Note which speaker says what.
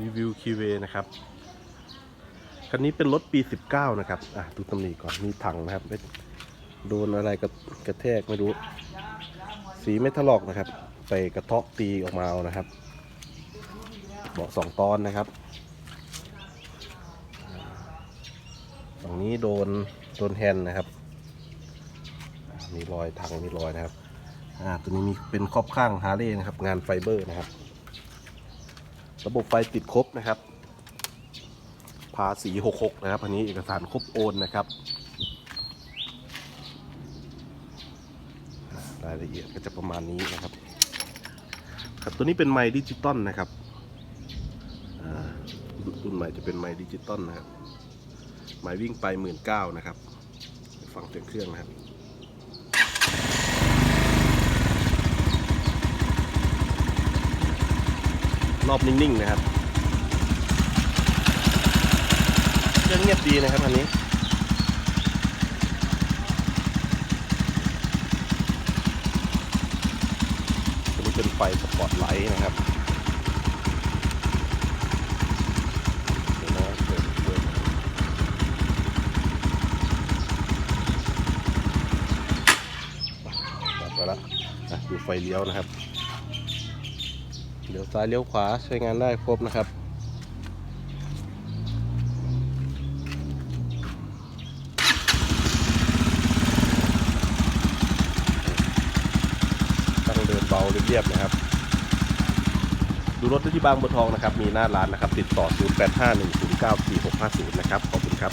Speaker 1: รีวิวคีเวนะครับ คันนี้เป็นรถปี 19 นะครับ อะดูตำหนิก่อน มีถังนะครับโดนอะไรกระกระแทกไม่รู้ สีไม่ถลอกนะครับ ไปกระเทาะตีออกมาเอานะครับ เบาะสองตอนนะครับฝั่งนี้โดนโดนแฮนนะครับ มีรอยถังมีรอยนะครับ อ่าตัวนี้มีเป็นครอบข้างฮาร์เลย์นะครับ งานไฟเบอร์นะครับ ระบบไฟติดครบนะครับ ภาษี66นะครับอันนี้เอกสารครบโอนนะครับรายละเอียดก็จะประมาณนี้นะครับ ครับตัวนี้เป็นไมค์ดิจิตอลนะครับรุ่นใหม่จะเป็นไมค์ดิจิตอลนะครับไมค์วิ่งไปหมื่นเก้านะครับ ฟังเสียงเครื่องนะครับ รอบนิ่งๆนะครับเครื่องเงียบดีนะครับอันนี้ตัวนี้เป็นไฟสปอตไลท์นะครับไปแล้วดูไฟเลี้ยวนะครับ เลี้ยวซ้ายเลี้ยวขวาใช้งานได้ครบนะครับ ตั้งเดินเบาเรียบๆนะครับ ดูรถที่บางบัวทองนะครับ มีหน้าร้านนะครับ ติดต่อ 0851094650 นะครับ ขอบคุณครับ